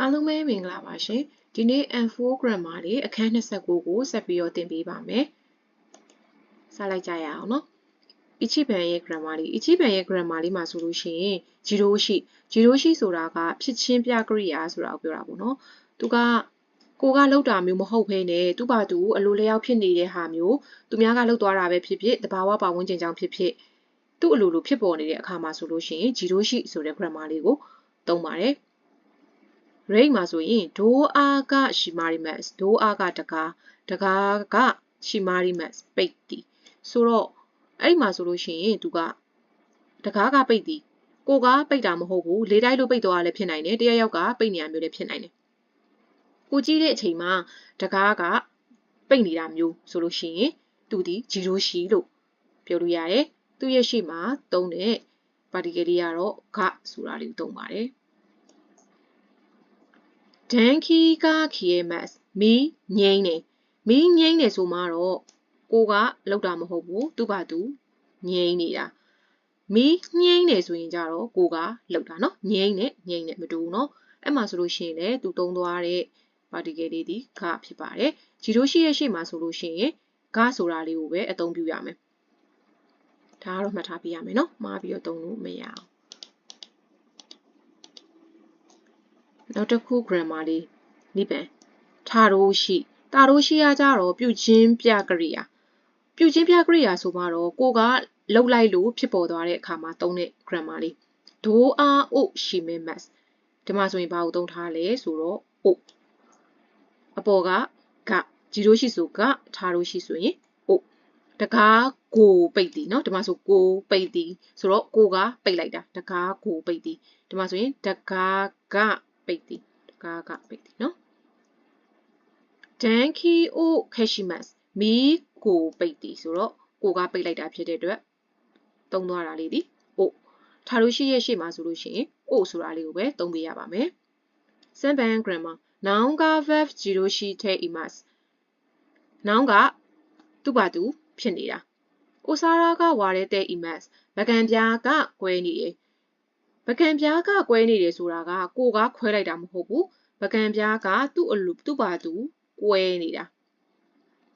အားလုံးပဲမင်္ဂလာပါရှင်ဒီနေ့ N4 grammar လေးအခန်း29ကိုဆက်ပြီးတော့သင်ပေးပါမယ်စလိုက်ကြရအောင်နော်အချိပန်ရဲ့ grammar လေးအချိပန်ရဲ့ grammar လေးမှာဆိုလို့ရှိရင်ဂျီရိုရှိဂျီရိုရှိဆိုတာကဖြစ်ချင်းပြကရိယာဆိုတာကိုပြောတာပေါ့နော်သူကကိုကလောက်တာမျိုးမဟုတ်ဘဲနဲ့သူ့ဘာသူအလိုလျောက်ဖြစ်နေတဲ့ဟာမျိုးသူများကလောက်သွားတာပဲဖြစ်ဖြစ်တဘာဝပတ်ဝန်းကျင်ကြောင့်ဖြစ်ဖြစ်သူ့အလိုလိုဖြစ်ပေါ်နေတဲ့အခါမှာဆိုလို့ရှိရင်ဂျီရိုရှိဆိုတဲ့ grammar လေးကိုသုံးပါတယ် rate မှာဆိုရင်ဒိုးအားကရှိမာရီမတ်ဒိုးအားကတကားတကားကရှိမာရီမတ်ပိတ်တီဆိုတော့အဲ့ဒီမှာဆိုလို့ရှိရင်သူကတကားကပိတ်တီကိုကပိတ်တာမဟုတ်ဘူးလေးတိုက်လို့ပိတ်သွားရလည်းဖြစ်နိုင်တယ်တရယောက်ကပိတ်နေရမျိုးလည်းဖြစ်နိုင်တယ်ကိုကြည့်တဲ့အချိန်မှာတကားကပိတ်နေတာမျိုးဆိုလို့ရှိရင်သူဒီဂျီရိုရှိလို့ပြောလို့ရတယ်သူ့ရဲ့ရှေ့မှာသုံးတဲ့ particle လေးကတော့ကဆိုတာလေးကိုသုံးပါတယ် ဒန်ခီကာခီယမတ်မီငိမ့်နေမီငိမ့်နေဆိုမှတော့ကိုကလောက်တာမဟုတ်ဘူးသူ့ဘာသူငိမ့်နေတာမီငိမ့်နေဆိုရင်ကြတော့ကိုကလောက်တာနော်ငိမ့်နေငိမ့်နေမတူဘူးနော်အဲ့မှာဆိုလို့ရှိရင်လေသူတုံးသွားတဲ့ particle လေးဒီကဖြစ်ပါတယ်ဂျီရိုရှိရဲ့ရှေ့မှာဆိုလို့ရှိရင်ကဆိုတာလေးကိုပဲအသုံးပြုရမယ်ဒါကတော့မှတ်ထားပြရမယ်နော်မှားပြီးတော့တုံးလို့မရအောင် နောက်တစ်ခု grammar လေးနိဗ္ဗာန်ထားရိုးရှိတာရိုးရှိရကြတော့ပြုခြင်းပြကရိယာပြုခြင်းပြကရိယာဆိုမှတော့ကိုကလှုပ်လိုက်လို့ဖြစ်ပေါ်သွားတဲ့အခါမှာသုံးတဲ့ grammar လေးဒိုးအားအိုရှိမဲမတ်ဒီမှာဆိုရင်ဘာကိုသုံးထားလဲဆိုတော့အိုအပေါ်ကကဂျီရိုရှိဆိုကထားရိုးရှိဆိုရင်အိုတကားကိုပိတ်တီเนาะဒီမှာဆိုကိုပိတ်တီဆိုတော့ကိုကပိတ်လိုက်တာတကားကိုပိတ်တီဒီမှာဆိုရင်တကားက ပိတ်သည်တကားကပိတ်သည်နော်ဒန်ခီအိုခက်ရှိမတ်မီကိုပိတ်သည်ဆိုတော့ကိုကပိတ်လိုက်တာဖြစ်တဲ့အတွက်သုံးသွားတာလေးဒီအိုထားလို့ရှိရဲ့ရှေ့မှာဆိုလို့ရှိရင်အိုဆိုတာလေးကိုပဲသုံးပေးရပါမယ်စမ်ဘန် grammar noun က verb 0ရှိတဲ့ imas noun ကသူ့ဘာသူဖြစ်နေတာအိုဆာရာကဝါတဲ့တဲ့ imas ဗကန်ပြားကကွဲနေတယ် ပကံပြားကကွဲနေတယ်ဆိုတာကကိုကခွဲလိုက်တာမဟုတ်ဘူးပကံပြားကသူ့အလူသူ့ပါသူကွဲနေတာ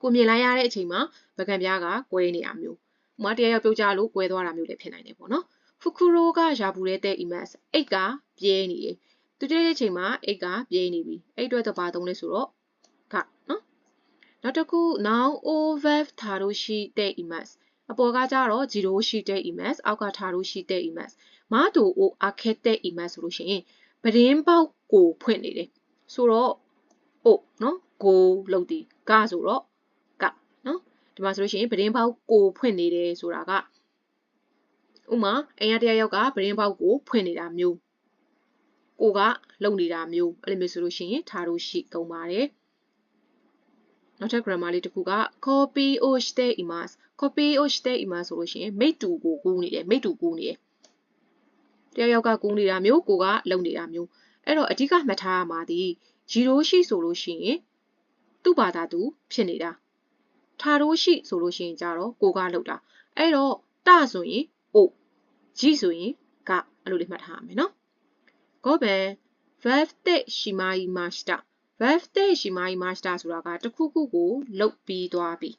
ကိုမြင်လိုက်ရတဲ့အချိန်မှာပကံပြားကကွဲနေတာမျိုးဥမာတရားရောက်ပြုတ်ကြလို့ကွဲသွားတာမျိုးလည်းဖြစ်နိုင်တယ်ပေါ့နော်ဖူကူရိုကရာဘူးတဲ့တဲ့ imas အိတ်ကပြဲနေတယ်သူတည်းရဲ့ချိန်မှာအိတ်ကပြဲနေပြီအဲ့အတွက်တော့ပါသုံးလဲဆိုတော့ကနော်နောက်တစ်ခု noun over ထားလို့ရှိတဲ့ imas အပေါ်ကကြတော့0ရှိတဲ့ imas အောက်ကထားလို့ရှိတဲ့ imas မတူအိုအခက်တဲ့ email ဆိုလို့ရှိရင်ပဒင်းပေါက်ကိုဖွင့်နေတယ်ဆိုတော့အိုနော်ကိုလုပ်တည်ကဆိုတော့ကနော်ဒီမှာဆိုလို့ရှိရင်ပဒင်းပေါက်ကိုဖွင့်နေတယ်ဆိုတာကဥမာအိမ်ရတရားယောက်ကပဒင်းပေါက်ကိုဖွင့်နေတာမျိုးကိုကလုံနေတာမျိုးအဲ့လိုမျိုးဆိုလို့ရှိရင်ထားလို့ရှိသုံးပါတယ်နောက်ထပ် grammar လေးတစ်ခုက copy or stay imas copy or stay imas ဆိုလို့ရှိရင်မိတ်တူကိုကူးနေတယ်မိတ်တူကူးနေတယ် တယောက်ယောက်ကကူးနေတာမျိုးကိုကလုံနေတာမျိုးအဲ့တော့အဓိကမှတ်ထားရမှာဒီဂျီရိုရှိဆိုလို့ရှိရင်သူ့ဘာသာသူဖြစ်နေတာထာရိုးရှိဆိုလို့ရှိရင်ကြတော့ကိုကလုံတာအဲ့တော့တဆိုရင်အိုဂျီဆိုရင်ကအဲ့လိုလေးမှတ်ထားရမယ်နော်ကောဘယ် verb တဲ့ရှိမာယီမာစတာ verb တဲ့ရှိမာယီမာစတာဆိုတာကတခုခုကိုလုတ်ပြီးသွားပြီ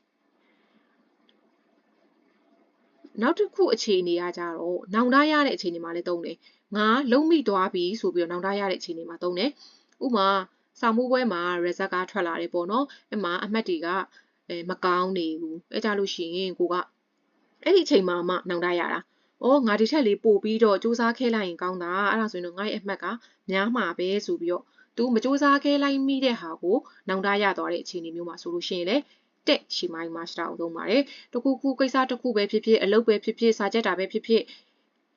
နောက်တစ်ခုအခြေအနေကကြတော့နောင်တရတဲ့အခြေအနေမှာလည်းသုံးတယ်ငါလုံးမိသွားပြီဆိုပြီးတော့နောင်တရတဲ့အခြေအနေမှာသုံးတယ်ဥမာစာမှုပွဲမှာ result ကထွက်လာတယ်ပေါ့နော်အဲ့မှာအမှတ်တွေကအဲမကောင်းနေဘူးအဲကြလို့ရှိရင်ကိုကအဲ့ဒီအချိန်မှာမှနောင်တရတာ။အော်ငါဒီထက်လေးပို့ပြီးတော့စူးစမ်းခဲလိုက်ရင်ကောင်းတာ။အဲ့ဒါဆိုရင်တော့ငါ့ရဲ့အမှတ်ကများမှာပဲဆိုပြီးတော့ तू မစူးစမ်းခဲလိုက်မိတဲ့ဟာကိုနောင်တရသွားတဲ့အခြေအနေမျိုးမှာဆိုလို့ရှိရင်လေ တက်ရှိမိုင်းမာစတာကိုသုံးပါတယ်တခုခုကိစ္စတခုပဲဖြစ်ဖြစ်အလုပ်ပဲဖြစ်ဖြစ်စာချက်တာပဲဖြစ်ဖြစ်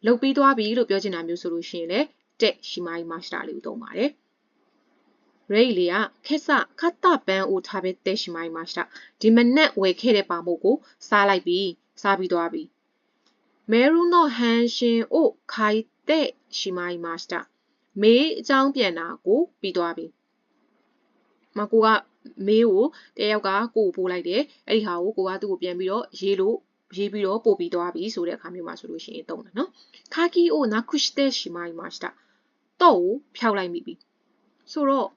လုပ်ပြီးသွားပြီလို့ပြောချင်တာမျိုးဆိုလို့ရှိရင်လည်းတက်ရှိမိုင်းမာစတာလေးကိုသုံးပါတယ်ရိတ်လေးကခက်ဆခတ်တပန်းအိုထားပဲတက်ရှိမိုင်းမာစတာဒီမနက်ဝယ်ခဲ့တဲ့ပါမို့ကိုစားလိုက်ပြီးစားပြီးသွားပြီမဲရူနော့ဟန်ရှင်အိုခိုင်တဲ့ရှိမိုင်းမာစတာမေးအကြောင်းပြန်တာကိုပြီးသွားပြီ မကူကမေးကိုတယောက်ကကိုကိုပို့လိုက်တယ်အဲ့ဒီဟာကိုကိုကသူ့ကိုပြန်ပြီးတော့ရေးလို့ရေးပြီးတော့ပို့ပြီးသွားပြီဆိုတဲ့အခါမျိုးမှာဆိုလို့ရှိရင်တုံးတယ်နော်ခါကီအိုနာကုရှ်တဲ့ရှိမိုင်မာစတာတော့ဖြောက်လိုက်မိပြီဆိုတော့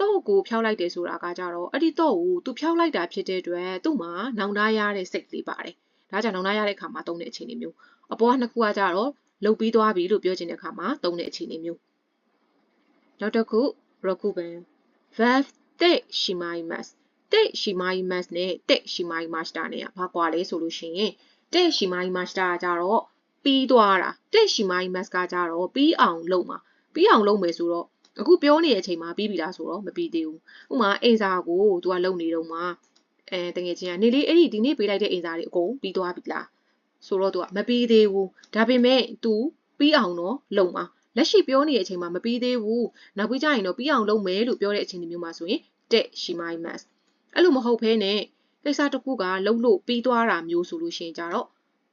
တော့ကိုဖျောက်လိုက်တယ်ဆိုတာကကြတော့အဲ့ဒီတော့ကိုသူဖျောက်လိုက်တာဖြစ်တဲ့အတွက်သူ့မှာနောင်တရတဲ့စိတ်လေးပါတယ်ဒါကြောင့်နောင်တရတဲ့အခါမှာသုံးတဲ့အခြေအနေမျိုးအပေါ်ကနှစ်ခုကကြတော့လုတ်ပြီးသွားပြီလို့ပြောချင်တဲ့အခါမှာသုံးတဲ့အခြေအနေမျိုးနောက်တစ်ခု rokuben verb တိတ်ရှိမာယီမတ်တိတ်ရှိမာယီမတ်နဲ့တိတ်ရှိမာယီမတ်တာနဲ့ဘာကွာလဲဆိုလို့ရှိရင်တိတ်ရှိမာယီမတ်တာကကြတော့ပြီးသွားတာတိတ်ရှိမာယီမတ်ကကြတော့ပြီးအောင်လုပ်မှာပြီးအောင်လုပ်မယ်ဆိုတော့အခုပြောနေတဲ့အချိန်မှာပြီးပြီလားဆိုတော့မပြီးသေးဘူးဥမာအိမ်စာကိုသူကလုပ်နေတော့မှအဲတကယ်ချင်းကနေလေးအဲ့ဒီဒီနေ့ပေးလိုက်တဲ့အိမ်စာတွေအကုန်ပြီးသွားပြီလားဆိုတော့သူကမပြီးသေးဘူးဒါပေမဲ့ तू ပြီးအောင်တော့လုပ်မှာ လက်ရှိပြောနေတဲ့အချိန်မှာမပြီးသေးဘူးနောက်ပြီးကြရင်တော့ပြီးအောင်လုပ်မယ်လို့ပြောတဲ့အချိန်မျိုးမှာဆိုရင်တက်ရှိမိုင်းမတ်အဲ့လိုမဟုတ်ဘဲနဲ့ကိစ္စတစ်ခုကလှုပ်လို့ပြီးသွားတာမျိုးဆိုလို့ရှိရင်ကြတော့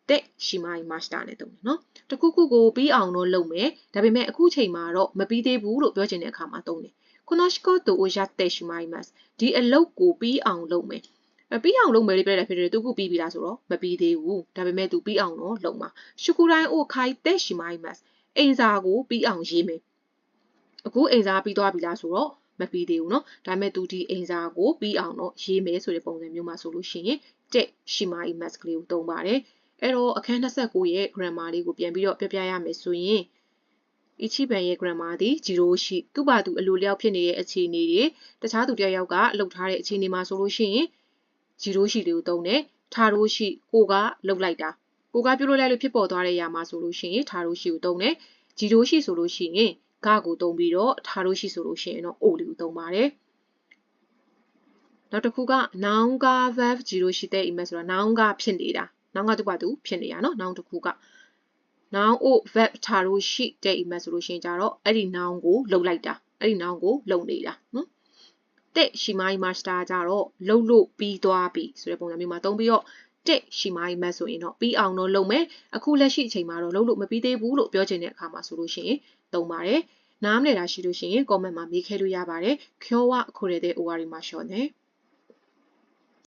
တက်ရှိမိုင်းမတ်တာနဲ့တုံးတယ်နော်တခုခုကိုပြီးအောင်တော့လုပ်မယ်ဒါပေမဲ့အခုချိန်မှာတော့မပြီးသေးဘူးလို့ပြောချင်တဲ့အခါမှာတုံးတယ်この仕事をやってしまいますဒီအလုပ်ကိုပြီးအောင်လုပ်မယ်ပြီးအောင်လုပ်မယ်လို့ပြောတဲ့ဖြစ်တယ်သူကပြီးပြီလားဆိုတော့မပြီးသေးဘူးဒါပေမဲ့သူပြီးအောင်တော့လုပ်မှာရှုကူတိုင်းအိုခိုင်တက်ရှိမိုင်းမတ် အိမ်စာကိုပြီးအောင်ရေးမယ်အခုအိမ်စာပြီးသွားပြီလားဆိုတော့မပြီးသေးဘူးเนาะဒါပေမဲ့သူဒီအိမ်စာကိုပြီးအောင်တော့ရေးမယ်ဆိုတဲ့ပုံစံမျိုးမှာဆိုလို့ရှိရင်တက်ရှိမိုင်းမတ်ကလေးကိုသုံးပါတယ်အဲ့တော့အခန်း29ရဲ့ grammar လေးကိုပြန်ပြီးတော့ပြပြရမယ်ဆိုရင်အချီပန်ရဲ့ grammar သည်0ရှိသူ့ဘာသူအလိုလျောက်ဖြစ်နေတဲ့အခြေအနေတွေတခြားသူတယောက်ယောက်ကလှုပ်ထားတဲ့အခြေအနေမှာဆိုလို့ရှိရင်0ရှိလေးကိုသုံးတယ်ထားလို့ရှိကိုကလှုပ်လိုက်တာ ကိုကပြုတ်လို့လိုက်လို့ဖြစ်ပေါ်သွားတဲ့ຢာမှာဆိုလို့ရှိရင်ထားလို့ရှိကိုသုံးတယ်ဂျီရိုရှိဆိုလို့ရှိရင်ဂကိုသုံးပြီးတော့ထားလို့ရှိဆိုလို့ရှိရင်တော့အိုလေးကိုသုံးပါတယ်နောက်တစ်ခုက noun က verb ဂျီရိုရှိတဲ့ email ဆိုတာ noun ကဖြစ်နေတာ noun ကသူ့ဘာသူဖြစ်နေတာเนาะ noun တစ်ခုက noun ကို verb ထားလို့ရှိတဲ့ email ဆိုလို့ရှိရင်ကြတော့အဲ့ဒီ noun ကိုလှုပ်လိုက်တာအဲ့ဒီ noun ကိုလှုပ်နေတာနော်တဲ့ရှိမိုင်းမာစတာကြတော့လှုပ်လို့ပြီးသွားပြီဆိုတဲ့ပုံစံမျိုးမှာသုံးပြီးတော့ တစ်ရှိမိုင်းမတ်ဆိုရင်တော့ပြီးအောင်တော့လုပ်မယ်အခုလက်ရှိအချိန်မှာတော့လုပ်လို့မပြီးသေးဘူးလို့ပြောချင်တဲ့အခါမှာဆိုလို့ရှိရင်သုံးပါတယ်နားမလည်တာရှိလို့ရှိရင် comment မှာမေးခဲလို့ရပါတယ်ခေါ်ဝခိုရတဲ့ OR မှာရှော့နေ